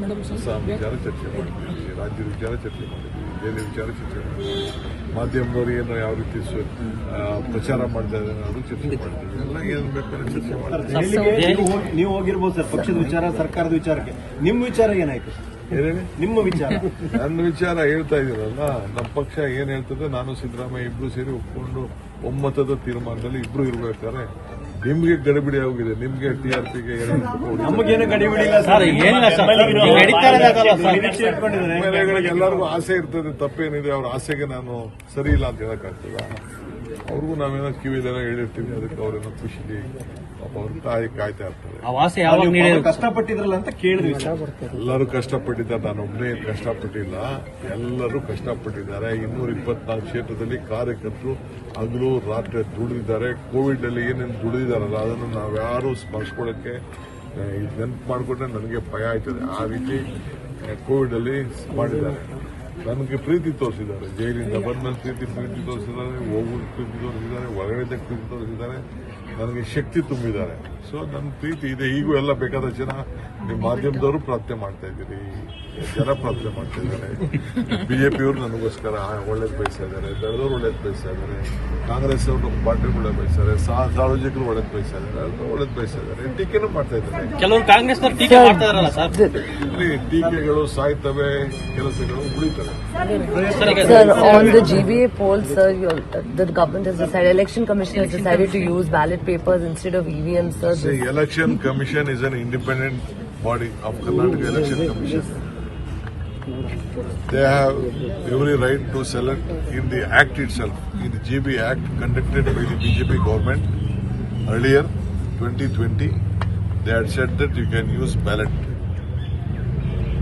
ಹೊಸ ವಿಚಾರ ಚರ್ಚೆ ಮಾಡಿದ್ವಿ ರಾಜ್ಯದ ವಿಚಾರ ಚರ್ಚೆ ಮಾಡಿದ್ವಿ ಬೇರೆ ವಿಚಾರ ಚರ್ಚೆ ಮಾಡಿದ್ವಿ ಮಾಧ್ಯಮದವರು ಏನು ಯಾವ ರೀತಿ ಪ್ರಚಾರ ಮಾಡ್ತಾ ಇದ್ದಾರೆ ಅನ್ನೋದು ಚರ್ಚೆ ಮಾಡಿದ್ವಿ ಎಲ್ಲ ಏನು ಬೇಕಾದ್ರೆ ಚರ್ಚೆ ಮಾಡಿದ್ವಿ ನೀವು ಹೋಗಿ- ನೀವು ಹೋಗಿರ್ಬೋದು ಸರ್ ಪಕ್ಷದ ವಿಚಾರ ಸರ್ಕಾರದ ವಿಚಾರಕ್ಕೆ. ನಿಮ್ಮ ವಿಚಾರ ಏನಾಯ್ತು ಏನೇಳಿ ನಿಮ್ಮ ವಿಚಾರ. ನನ್ನ ವಿಚಾರ ಹೇಳ್ತಾ ಇದ್ದೀರಲ್ಲ ನಮ್ಮ ಪಕ್ಷ ಏನ್ ಹೇಳ್ತದೆ ನಾನು ಸಿದ್ದರಾಮಯ್ಯ ಇಬ್ರು ಸೇರಿ ಒಪ್ಕೊಂಡು ಒಮ್ಮತದ ತೀರ್ಮಾನದಲ್ಲಿ ಇಬ್ರು ಇರ್ಬೇಕಾದ್ರೆ ನಿಮ್ಗೆ ಗಡಿಬಿಡಿ ಆಗಿದೆ ನಿಮ್ಗೆ ಟಿ ಆರ್ ಪಿಗೆ ನಮಗೇನು ಗಡಿಬಿಡಿ ಸರ್ ಎಲ್ಲರಿಗೂ ಆಸೆ ಇರ್ತದೆ. ತಪ್ಪೇನಿದೆ ಅವ್ರ ಆಸೆಗೆ ನಾನು ಸರಿ ಇಲ್ಲ ಅಂತ ಹೇಳಕ್ಕಾಗ್ತದ? ಅವ್ರಿಗೂ ನಾವೇನೋ ಕಿವಿದೇನೋ ಹೇಳಿರ್ತೀವಿ ಅದಕ್ಕೆ ಅವ್ರೇನೋ ಖುಷಿ. ಅವ್ರ ತಾಯಿ ಕಾಯ್ತಾ ಇರ್ತಾರೆ. ಆ ವಾಸೆ ಯಾವಾಗ ನೀವು ಕಷ್ಟಪಟ್ಟಿದ್ರಲ್ಲ ಅಂತ ಕೇಳಿದ್ವಿ. ಎಲ್ಲರೂ ಕಷ್ಟಪಟ್ಟಿದ್ದಾರೆ. ನಾನು ಒಬ್ಬನೇ ಕಷ್ಟಪಟ್ಟಿಲ್ಲ. ಎಲ್ಲರೂ ಕಷ್ಟಪಟ್ಟಿದ್ದಾರೆ. ಇನ್ನೂರ ಇಪ್ಪತ್ನಾಲ್ಕು ಕ್ಷೇತ್ರದಲ್ಲಿ ಕಾರ್ಯಕರ್ತರು ಹಗಲು ರಾತ್ರಿ ದುಡಿದಿದ್ದಾರೆ. ಕೋವಿಡ್ ಅಲ್ಲಿ ಏನೇನು ದುಡಿದಿದ್ದಾರಲ್ಲ ಅದನ್ನು ನಾವ್ಯಾರು ಸ್ಮರಿಸ್ಕೊಳ್ಳೋಕ್ಕೆ ನೆನಪು ಮಾಡಿಕೊಂಡ್ರೆ ನನಗೆ ಭಯ ಆಯ್ತದೆ. ಆ ರೀತಿ ಕೋವಿಡ್ ಅಲ್ಲಿ ಮಾಡಿದ್ದಾರೆ. ನನಗೆ ಪ್ರೀತಿ ತೋರಿಸಿದ್ದಾರೆ. ಜೈಲಿಂದ ಬಂದ ಪ್ರೀತಿ ಪ್ರೀತಿ ತೋರಿಸಿದ್ದಾರೆ. ಹೋಗುವ ಪ್ರೀತಿ ತೋರಿಸಿದ್ದಾರೆ. ಒಳಗಡೆ ಪ್ರೀತಿ ತೋರಿಸಿದ್ದಾರೆ. ನನಗೆ ಶಕ್ತಿ ತುಂಬಿದ್ದಾರೆ. ಸೊ ನನ್ನ ಪ್ರೀತಿ ಇದೆ. ಈಗೂ ಎಲ್ಲ ಬೇಕಾದ ಜನ ನಿಮ್ಮ ಮಾಧ್ಯಮದವರು ಪ್ರಾರ್ಥನೆ ಮಾಡ್ತಾ ಇದ್ದೀರಿ. ಜನ ಪ್ರಾರ್ಥನೆ ಮಾಡ್ತಾ ಇದ್ದಾರೆ. ಬಿಜೆಪಿಯವರು ನನಗೋಸ್ಕರ ಒಳ್ಳೇದು ಬಯಸ್ತಾ ಇದ್ದಾರೆ. ಬೆಳೆದವರು ಒಳ್ಳೇದು ಬಯಸ್ತಾ ಇದ್ದಾರೆ. ಕಾಂಗ್ರೆಸ್ ಅವರು ನಮ್ಮ ಪಾರ್ಟಿ ಒಳ್ಳೇದು ಬಯಸ್ತಾರೆ ಸಾರ್ವಜನಿಕರು ಒಳ್ಳೇದು ಬಯಸ್ತಾ ಇದ್ದಾರೆ. ಒಳ್ಳೇದು ಬಯಸ್ತಾ ಇದ್ದಾರೆ. ಟೀಕೆನೂ ಮಾಡ್ತಾ ಇದ್ದಾರೆ. ಕೆಲವರು ಕಾಂಗ್ರೆಸ್ ಮಾಡ್ತಾ ಇದಾರಲ್ಲ ಸರ್? ಇಲ್ಲಿ ಟೀಕೆಗಳು ಸಾಯ್ತವೆ ಕೆಲಸಗಳು ಉಳಿತವೆ. Sir, on the GBA poll, sir, the government has decided, election commission has decided to use ballot papers instead of EVMs, sir. The election commission is an independent body of Karnataka Election Commission. They have every right to select in the act itself, in the GB Act conducted by the BJP government earlier, 2020, they had said that you can use ballot,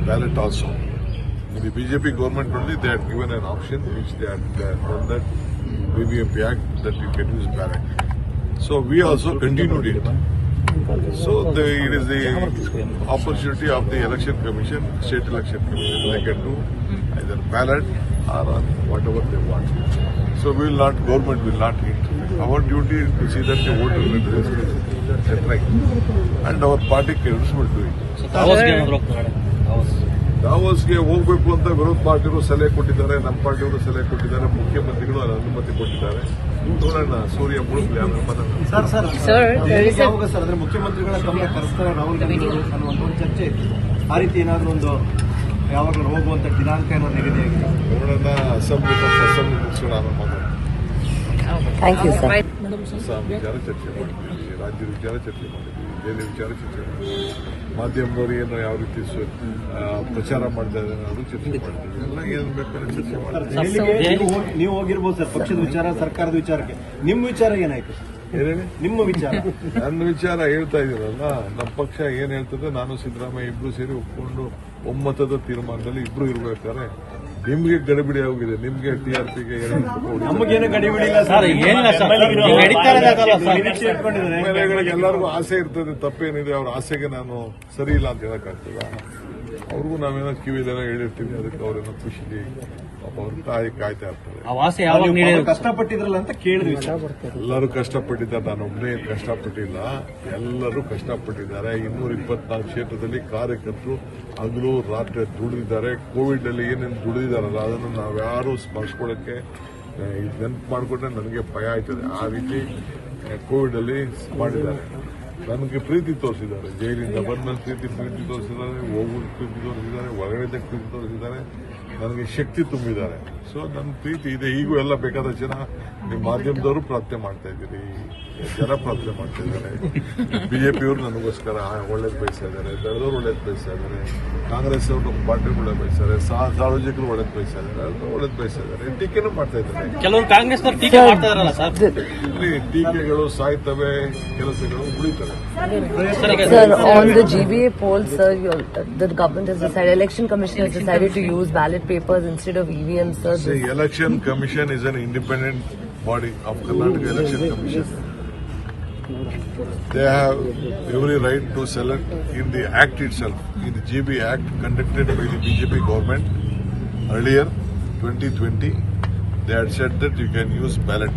ballot also. In the BJP government only, they had given an option which they had done that BBMP Act that you can use ballot. So we also continued it. So the, it is the opportunity of the election commission, state election commission, they can do either ballot or whatever they want. So we will not, government will not interfere. Our duty is to see that the voter is right. And our party can will do it. ದಾವೋಸ್ಗೆ ಹೋಗಬೇಕು ಅಂತ ವಿರೋಧ ಪಾರ್ಟಿಯವರು ಸಲಹೆ ಕೊಟ್ಟಿದ್ದಾರೆ ನಮ್ಮ ಪಾರ್ಟಿಯವರು ಸಲಹೆ ಕೊಟ್ಟಿದ್ದಾರೆ ಮುಖ್ಯಮಂತ್ರಿಗಳು ಅದರ ಅನುಮತಿ ಕೊಟ್ಟಿದ್ದಾರೆ. ನೋಡೋಣ ಸೂರ್ಯ ಮುಳುಗಲಿ ಆಮೇಲೆ ಮಾತಾಡೋಣ. ಸರ್ ಸರ್ ಅಂದ್ರೆ ಮುಖ್ಯಮಂತ್ರಿಗಳ ಗಮನ ಕರೆಸ್ತಾರೆ ರಾಹುಲ್ ಗಾಂಧಿ ಅವರು ಅನ್ನುವಂಥ ಒಂದು ಚರ್ಚೆ ಇತ್ತು. ಆ ರೀತಿ ಏನಾದರೂ ಒಂದು ಯಾವಾಗಲೂ ಹೋಗುವಂತ ದಿನಾಂಕ ಏನೋ ನಿಗದಿಯಾಗಿದೆ? ನೋಡೋಣ ಅಸೆಂಬ್ಲಿ ಅಸೆಂಬ್ಲಿ ಮುಗಿಸೋಣ ಆಮೇಲೆ ಮಾತಾಡೋಣ. ವಿಚಾರ ಚರ್ಚೆ ಮಾಡಿದ್ವಿ ರಾಜ್ಯದ ವಿಚಾರ ಚರ್ಚೆ ಮಾಡಿದ್ವಿ ಬೇರೆ ವಿಚಾರ ಚರ್ಚೆ ಮಾಧ್ಯಮದವರು ಏನು ಯಾವ ರೀತಿ ಪ್ರಚಾರ ಮಾಡ್ತಾ ಇದ್ದಾರೆ ಅದು ಚರ್ಚೆ ಮಾಡ್ತೀವಿ. ಎಲ್ಲ ಏನು ಬೇಕಾದ್ರೆ ಚರ್ಚೆ ನೀವು ಹೋಗಿ- ನೀವು ಹೋಗಿರ್ಬೋದು ಸರ್ ಪಕ್ಷದ ವಿಚಾರ ಸರ್ಕಾರದ ವಿಚಾರಕ್ಕೆ. ನಿಮ್ಮ ವಿಚಾರ ಏನಾಯ್ತು? ನಿಮ್ಮ ವಿಚಾರ. ನನ್ನ ವಿಚಾರ ಹೇಳ್ತಾ ಇದ್ದೀರಲ್ಲ ನಮ್ಮ ಪಕ್ಷ ಏನ್ ಹೇಳ್ತದೆ ನಾನು ಸಿದ್ದರಾಮಯ್ಯ ಇಬ್ರು ಸೇರಿ ಒಪ್ಕೊಂಡು ಒಮ್ಮತದ ತೀರ್ಮಾನದಲ್ಲಿ ಇಬ್ರು ಇರ್ಬೇಕಾದ್ರೆ ನಿಮ್ಗೆ ಗಡಿಬಿಡಿ ಆಗಿದೆ ನಿಮ್ಗೆ ಟಿ ಆರ್ ಪಿಗೆ ನಮಗೇನು ಗಡಿಬಿಡಿಲ್ಲ ಸರ್. ಎಲ್ಲರಿಗೂ ಆಸೆ ಇರ್ತದೆ. ತಪ್ಪೇನಿದೆ ಅವ್ರ ಆಸೆಗೆ ನಾನು ಸರಿ ಇಲ್ಲ ಅಂತ ಹೇಳಕ್ಕಾಗ್ತದ? ಅವ್ರಿಗೂ ನಾವೇನೋ ಕಿವಿದೇನೋ ಹೇಳಿರ್ತೀವಿ ಅದಕ್ಕೆ ಅವ್ರೇನೋ ಖುಷಿಲಿ ಪಾಪ ಅವ್ರ ತಾಯಿ ಕಾಯ್ತಾ ಇರ್ತಾರೆ. ಆ ವಾಸೆ ಯಾವಾಗ ನೀವು ಕಷ್ಟಪಟ್ಟಿದ್ರಲ್ಲ ಅಂತ ಕೇಳಿದ್ವಿ. ಎಲ್ಲರೂ ಕಷ್ಟಪಟ್ಟಿದ್ದಾರೆ ನಾನು ಒಬ್ಬನೇ ಕಷ್ಟಪಟ್ಟಿಲ್ಲ. ಎಲ್ಲರೂ ಕಷ್ಟಪಟ್ಟಿದ್ದಾರೆ. ಇನ್ನೂರ ಇಪ್ಪತ್ನಾಲ್ಕು ಕ್ಷೇತ್ರದಲ್ಲಿ ಕಾರ್ಯಕರ್ತರು ಹಗಲು ರಾತ್ರಿ ದುಡಿದಿದ್ದಾರೆ. ಕೋವಿಡ್ ಅಲ್ಲಿ ಏನೇನು ದುಡಿದಿದ್ದಾರಲ್ಲ ಅದನ್ನು ನಾವ್ಯಾರು ಸ್ಮರಿಸ್ಕೊಳ್ಳೋಕ್ಕೆ ನೆನಪು ಮಾಡಿಕೊಂಡ್ರೆ ನನಗೆ ಭಯ ಆಯ್ತದೆ. ಆ ರೀತಿ ಕೋವಿಡ್ ಅಲ್ಲಿ ಮಾಡಿದ್ದಾರೆ. ನನಗೆ ಪ್ರೀತಿ ತೋರಿಸಿದ್ದಾರೆ. ಜೈಲಿಂದ ಬಂದ್ಮೇಲೆ ಪ್ರೀತಿ ಪ್ರೀತಿ ತೋರಿಸಿದ್ದಾರೆ ಹೋಗುವ ಪ್ರೀತಿ ತೋರಿಸಿದ್ದಾರೆ ಒಳಗಡೆ ಪ್ರೀತಿ ತೋರಿಸಿದ್ದಾರೆ. ನನಗೆ ಶಕ್ತಿ ತುಂಬಿದ್ದಾರೆ. ಸೊ ನನ್ನ ಪ್ರೀತಿ ಇದೆ. ಈಗೂ ಎಲ್ಲ ಬೇಕಾದ ಜನ ನಿಮ್ಮ ಮಾಧ್ಯಮದವರು ಪ್ರಾರ್ಥನೆ ಮಾಡ್ತಾ ಇದ್ದೀರಿ. ಜನ ಪ್ರಾರ್ಥನೆ ಮಾಡ್ತಾ ಇದ್ದಾರೆ. ಬಿಜೆಪಿಯವರು ನನಗೋಸ್ಕರ ಒಳ್ಳೇದು ಬಯಸ್ತಾ ಇದ್ದಾರೆ. ದಳದವ್ರು ಒಳ್ಳೇದು ಬಯಸ್ತಾ ಇದ್ದಾರೆ. ಕಾಂಗ್ರೆಸ್ ಅವರು ನಮ್ಮ ಪಾರ್ಟಿ ಒಳ್ಳೇದು ಬಯಸ್ತಾರೆ ಸಾರ್ವಜನಿಕರು ಒಳ್ಳೇದು ಬಯಸ್ತಾ ಇದ್ದಾರೆ. ಒಳ್ಳೇದು ಬಯಸ್ತಾ ಇದ್ದಾರೆ. ಟೀಕೆನೂ ಮಾಡ್ತಾ ಇದ್ದಾರೆ. ಕೆಲವರು ಕಾಂಗ್ರೆಸ್ ಟೀಕೆ ಮಾಡ್ತಾ ಇದಾರಲ್ಲ ಸರ್? ಇಲ್ಲಿ ಟೀಕೆಗಳು ಸಾಯ್ತವೆ ಕೆಲಸಗಳು ಉಳಿತವೆ. Sir, on the GBA poll, sir, your, the government has decided, election commission has decided to use ballot papers instead of EVMs, sir. The election commission is an independent body of Karnataka Election Commission. They have every right to select in the act itself, in the GB Act conducted by the BJP government earlier, 2020, they had said that you can use ballot,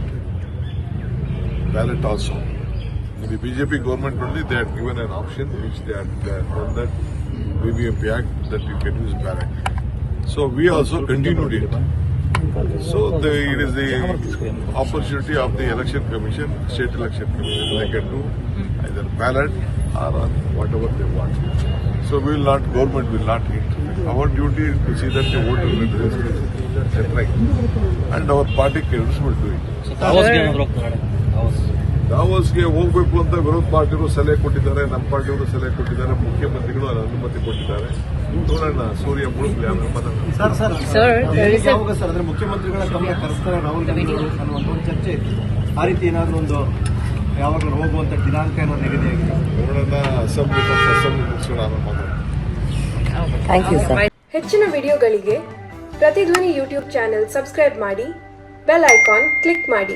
ballot also. In the BJP government only, they had given an option which they had, they had done that BBMP Act that you can use ballot. So we also continued it. So the, it is the opportunity of the election commission, state election commission. They can do either ballot or whatever they want. So we will not, government will not interfere. Our duty is to see that the voter will is right. And our party cadres will do it. ದಾವೋಸ್ಗೆ ಹೋಗ್ಬೇಕು ಅಂತ ವಿರೋಧ ಪಾರ್ಟಿಯವರು ಸಲಹೆ ಕೊಟ್ಟಿದ್ದಾರೆ ನಮ್ಮ ಪಾರ್ಟಿಯವರು ಸಲಹೆ ಕೊಟ್ಟಿದ್ದಾರೆ ಮುಖ್ಯಮಂತ್ರಿಗಳು ಅನುಮತಿ ಕೊಟ್ಟಿದ್ದಾರೆ ನೋಡೋಣ ಸೂರ್ಯ ಮುಳುಗಲಿ ಆಮೇಲೆ ಮಾತಾಡೋಣ ಸರ್ ಸರ್ ಯಾವಾಗ ಅಂದ್ರೆ ಮುಖ್ಯಮಂತ್ರಿಗಳ ಗಮನ ಕರೆಸ್ತಾರೆ ರಾಹುಲ್ ಗಾಂಧಿ ಅವರು ಒಂದು ಚರ್ಚೆ ಇತ್ತು. ಆ ರೀತಿ ಏನಾದ್ರು ಒಂದು ಯಾವಾಗಲೂ ಹೋಗುವಂತ ದಿನಾಂಕ ಏನಾದ್ರು ನಿಗದಿಯಾಗಿದೆ ನೋಡೋಣ ಅಸೆಂಬ್ಲಿ ಅಸೆಂಬ್ಲಿ ಮುಗಿಸೋಣ ಆಮೇಲೆ ಮಾತಾಡೋಣ Thank you, ಹೆಚ್ಚಿನ ವಿಡಿಯೋಗಳಿಗೆ ಪ್ರತಿಧ್ವನಿ ಯೂಟ್ಯೂಬ್ ಚಾನೆಲ್ ಸಬ್ಸ್ಕ್ರೈಬ್ ಮಾಡಿ ಬೆಲ್ ಐಕಾನ್ ಕ್ಲಿಕ್ ಮಾಡಿ.